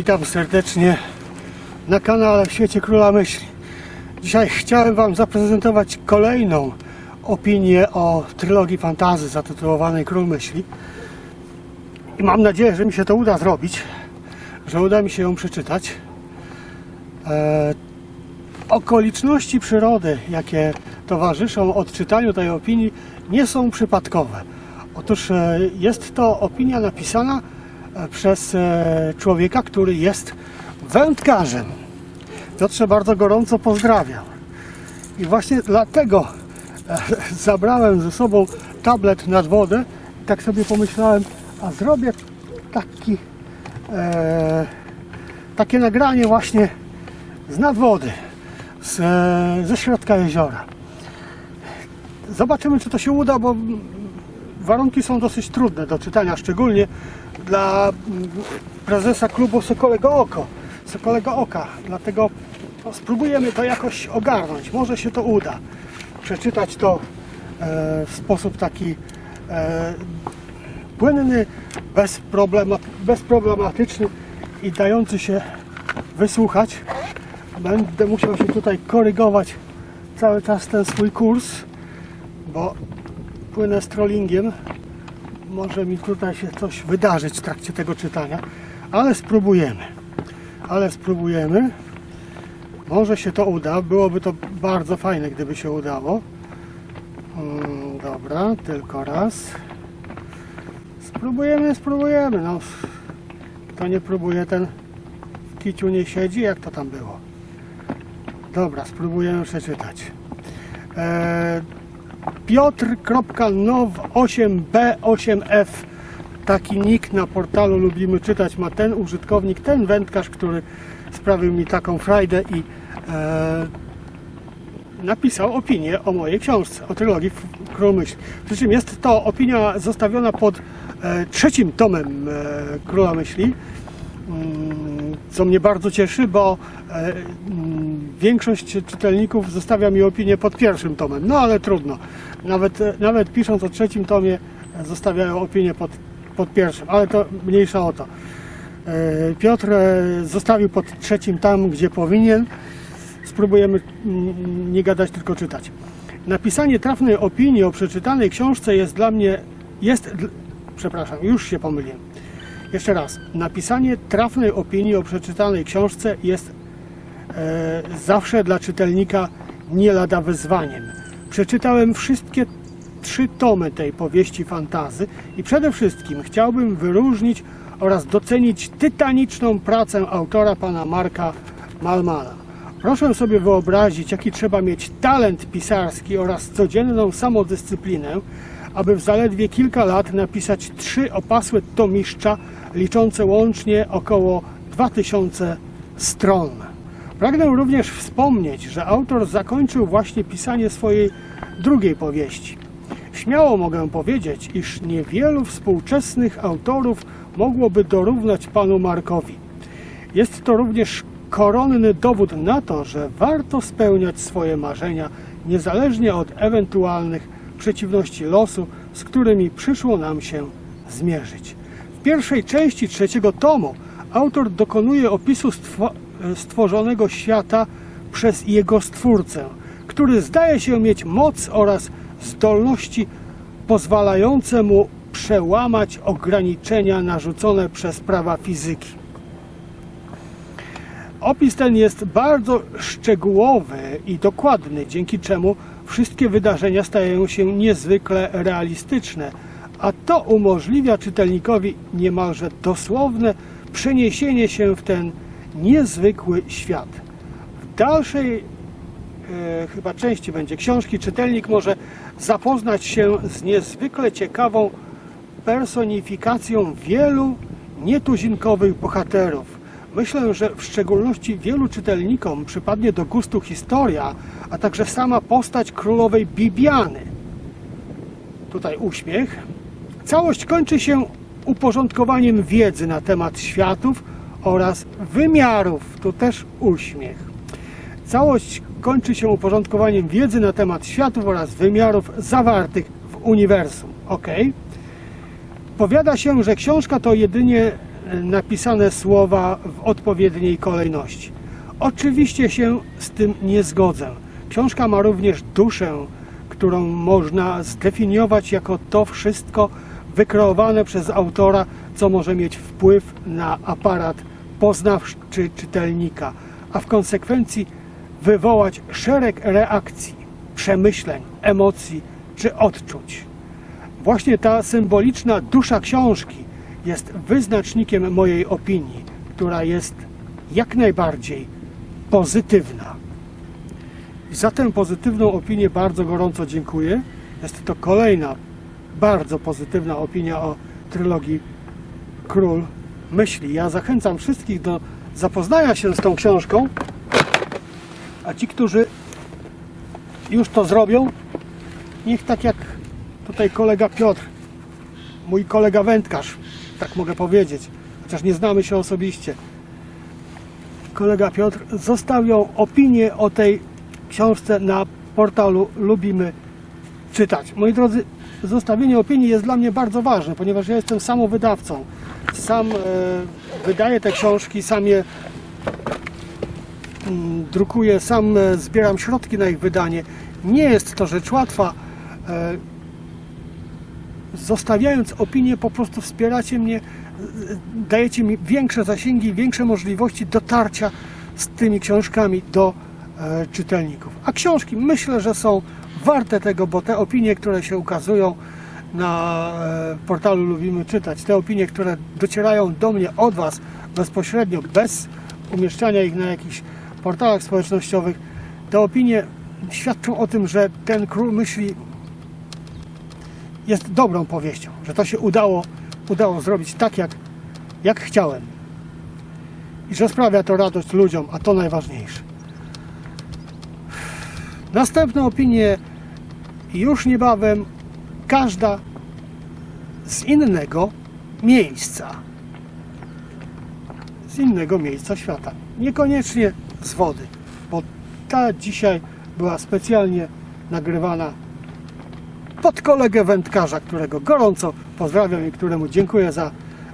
Witam serdecznie na kanale w świecie Króla Myśli. Dzisiaj chciałem Wam zaprezentować kolejną opinię o trylogii fantazy zatytułowanej Król Myśli. I mam nadzieję, że mi się to uda zrobić, że uda mi się ją przeczytać. E, okoliczności przyrody, jakie towarzyszą odczytaniu tej opinii, nie są przypadkowe. Otóż e, jest to opinia napisana przez e, człowieka, który jest wędkarzem. Piotrze bardzo gorąco pozdrawiam. I właśnie dlatego e, zabrałem ze sobą tablet nad wodę tak sobie pomyślałem, a zrobię taki, e, takie nagranie właśnie z nadwody, z, e, ze środka jeziora. Zobaczymy, czy to się uda, bo warunki są dosyć trudne do czytania, szczególnie dla prezesa klubu Sokolego Oko, Sokolego Oka. Dlatego no, spróbujemy to jakoś ogarnąć. Może się to uda. Przeczytać to e, w sposób taki e, płynny, bezproblema, bezproblematyczny i dający się wysłuchać. Będę musiał się tutaj korygować cały czas ten swój kurs, bo płynę z trollingiem. Może mi tutaj się coś wydarzyć w trakcie tego czytania, ale spróbujemy. Ale spróbujemy. Może się to uda. Byłoby to bardzo fajne, gdyby się udało. Dobra, tylko raz. Spróbujemy, spróbujemy. No, kto nie próbuje, ten w kiciu nie siedzi. Jak to tam było? Dobra, spróbujemy przeczytać. Eee, Piotr.now8b8f taki nick na portalu Lubimy Czytać. Ma ten użytkownik, ten wędkarz, który sprawił mi taką frajdę i e, napisał opinię o mojej książce, o trylogii Król Myśli. Przy czym jest to opinia zostawiona pod e, trzecim tomem e, Króla Myśli, Mm, co mnie bardzo cieszy, bo e, mm, większość czytelników zostawia mi opinię pod pierwszym tomem. No ale trudno. Nawet, e, nawet pisząc o trzecim tomie e, zostawiają opinię pod, pod pierwszym, ale to mniejsza o to. Piotr zostawił pod trzecim tam, gdzie powinien. Spróbujemy mm, nie gadać, tylko czytać. Napisanie trafnej opinii o przeczytanej książce jest dla mnie, jest, przepraszam, już się pomyliłem. Jeszcze raz, napisanie trafnej opinii o przeczytanej książce jest e, zawsze dla czytelnika nie lada wyzwaniem. Przeczytałem wszystkie trzy tomy tej powieści fantazy i przede wszystkim chciałbym wyróżnić oraz docenić tytaniczną pracę autora pana Marka Malmana. Proszę sobie wyobrazić, jaki trzeba mieć talent pisarski oraz codzienną samodyscyplinę, aby w zaledwie kilka lat napisać trzy opasłe tomiszcza liczące łącznie około 2000 stron. Pragnę również wspomnieć, że autor zakończył właśnie pisanie swojej drugiej powieści. Śmiało mogę powiedzieć, iż niewielu współczesnych autorów mogłoby dorównać panu Markowi. Jest to również koronny dowód na to, że warto spełniać swoje marzenia, niezależnie od ewentualnych przeciwności losu, z którymi przyszło nam się zmierzyć. W pierwszej części trzeciego tomu autor dokonuje opisu stwo- stworzonego świata przez jego stwórcę, który zdaje się mieć moc oraz zdolności pozwalające mu przełamać ograniczenia narzucone przez prawa fizyki. Opis ten jest bardzo szczegółowy i dokładny, dzięki czemu wszystkie wydarzenia stają się niezwykle realistyczne, a to umożliwia czytelnikowi niemalże dosłowne przeniesienie się w ten niezwykły świat. W dalszej e, chyba części będzie książki, czytelnik może zapoznać się z niezwykle ciekawą personifikacją wielu nietuzinkowych bohaterów. Myślę, że w szczególności wielu czytelnikom przypadnie do gustu historia, a także sama postać królowej Bibiany. Tutaj uśmiech. Całość kończy się uporządkowaniem wiedzy na temat światów oraz wymiarów. Tu też uśmiech. Całość kończy się uporządkowaniem wiedzy na temat światów oraz wymiarów zawartych w uniwersum. Ok? Powiada się, że książka to jedynie napisane słowa w odpowiedniej kolejności. Oczywiście się z tym nie zgodzę. Książka ma również duszę, którą można zdefiniować jako to wszystko wykreowane przez autora, co może mieć wpływ na aparat poznawczy czytelnika, a w konsekwencji wywołać szereg reakcji, przemyśleń, emocji czy odczuć. Właśnie ta symboliczna dusza książki jest wyznacznikiem mojej opinii, która jest jak najbardziej pozytywna. Za tę pozytywną opinię bardzo gorąco dziękuję. Jest to kolejna bardzo pozytywna opinia o trylogii Król Myśli. Ja zachęcam wszystkich do zapoznania się z tą książką, a ci, którzy już to zrobią, niech tak jak tutaj kolega Piotr, mój kolega wędkarz, tak mogę powiedzieć, chociaż nie znamy się osobiście. Kolega Piotr zostawią opinię o tej książce na portalu Lubimy Czytać. Moi drodzy, zostawienie opinii jest dla mnie bardzo ważne, ponieważ ja jestem samowydawcą. Sam e, wydaję te książki, sam je mm, drukuję, sam e, zbieram środki na ich wydanie. Nie jest to rzecz łatwa. E, zostawiając opinię, po prostu wspieracie mnie, dajecie mi większe zasięgi, większe możliwości dotarcia z tymi książkami do e, czytelników. A książki myślę, że są warte tego, bo te opinie, które się ukazują na e, portalu Lubimy Czytać, te opinie, które docierają do mnie od Was bezpośrednio, bez umieszczania ich na jakichś portalach społecznościowych, te opinie świadczą o tym, że ten król myśli jest dobrą powieścią, że to się udało, udało zrobić tak, jak, jak chciałem. I że sprawia to radość ludziom, a to najważniejsze. Następne opinie już niebawem każda z innego miejsca. Z innego miejsca świata. Niekoniecznie z wody, bo ta dzisiaj była specjalnie nagrywana pod kolegę wędkarza, którego gorąco pozdrawiam i któremu dziękuję za,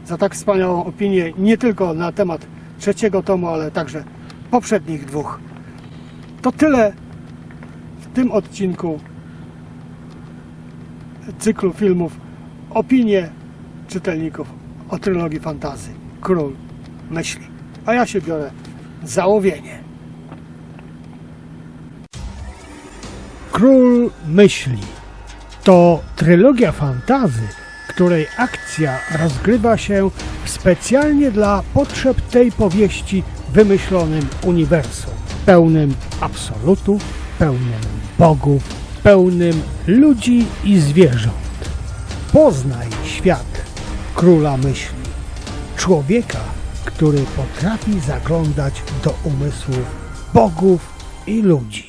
za tak wspaniałą opinię, nie tylko na temat trzeciego tomu, ale także poprzednich dwóch. To tyle w tym odcinku cyklu filmów Opinie czytelników o trylogii fantazy Król Myśli. A ja się biorę za łowienie. Król Myśli to trylogia fantazy, której akcja rozgrywa się specjalnie dla potrzeb tej powieści wymyślonym uniwersum, pełnym absolutów, pełnym bogów, pełnym ludzi i zwierząt. Poznaj świat króla myśli, człowieka, który potrafi zaglądać do umysłów bogów i ludzi.